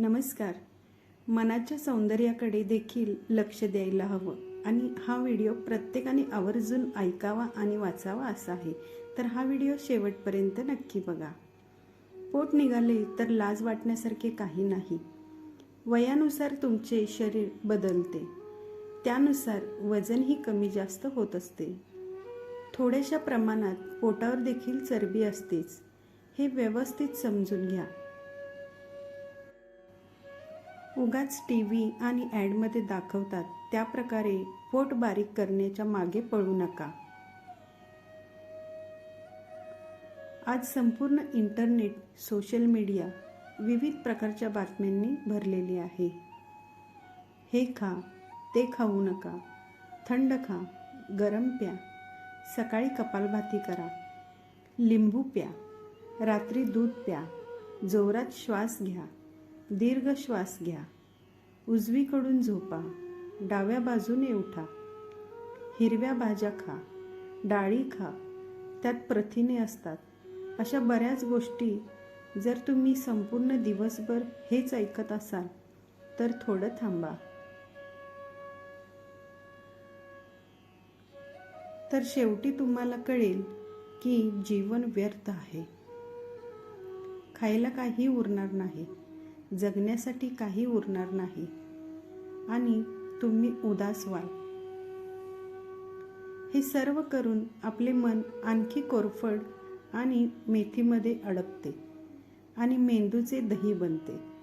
नमस्कार. मनाच्या सौंदर्याकडे देखील लक्ष द्यायला हवं. आणि हा व्हिडिओ प्रत्येकाने आवर्जून ऐकावा आणि वाचावा असा आहे. तर हा व्हिडिओ शेवटपर्यंत नक्की बघा. पोट निघाले तर लाज वाटण्यासारखे काही नाही. वयानुसार तुमचे शरीर बदलते. त्यानुसार वजनही कमी जास्त होत असते. थोड्याशा प्रमाणात पोटावर देखील चरबी असतेच. हे व्यवस्थित समजून घ्या. उगाच टी व्ही आणि ॲडमध्ये दाखवतात. त्या प्रकारे पोट बारीक करण्याच्या मागे पळू नका. आज संपूर्ण इंटरनेट सोशल मीडिया विविध प्रकारच्या बातम्यांनी भरलेली आहे. हे खा ते खाऊ नका. थंड खा गरम प्या. सकाळी कपालभाती करा. लिंबू प्या. रात्री दूध प्या. जोरात श्वास घ्या. दीर्घ श्वास घ्या. उजवीकडून झोपा. डाव्या बाजूने उठा. हिरव्या भाज्या खा. डाळी खा. त्यात प्रथिने असतात. अशा बऱ्याच गोष्टी जर तुम्ही संपूर्ण दिवसभर हेच ऐकत असाल तर थोडं थांबा. तर शेवटी तुम्हाला कळेल की जीवन व्यर्थ आहे. खायला काही उरणार नाही. जगण्यासाठी काही उरणार नाही. आणि तुम्ही उदास व्हाल हे सर्व करून आपले मन आणखी कोरफड आणि मेथीमध्ये अडकते आणि मेंदूचे दही बनते.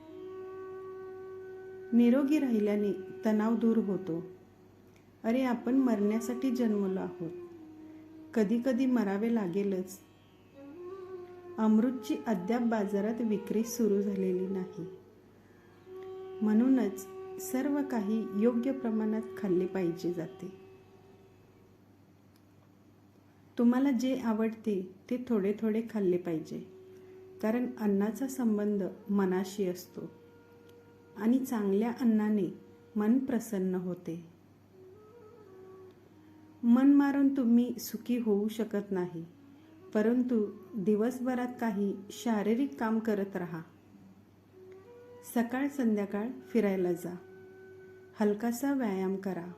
निरोगी राहिल्याने तणाव दूर होतो. अरे आपण मरण्यासाठी जन्मलो आहोत. कधी कधी मरावे लागेलच. अमृतची अद्याप बाजारात विक्री सुरू झालेली नाही. म्हणूनच सर्व काही योग्य प्रमाणात खाल्ले पाहिजे जाते. तुम्हाला जे आवडते ते थोडे थोडे खाल्ले पाहिजे. कारण अन्नाचा संबंध मनाशी असतो. आणि चांगल्या अन्नाने मन प्रसन्न होते. मन मारून तुम्ही सुखी होऊ शकत नाही. परंतु दिवसभरात काही शारीरिक काम करत राहा. सकाळ संध्याकाळ फिरायला जा. हलकासा व्यायाम करा.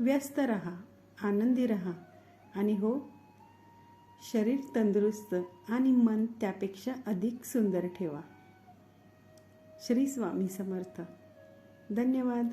व्यस्त रहा आनंदी रहा आणि हो शरीर तंदुरुस्त आणि मन त्यापेक्षा अधिक सुंदर ठेवा. श्री स्वामी समर्थ. धन्यवाद.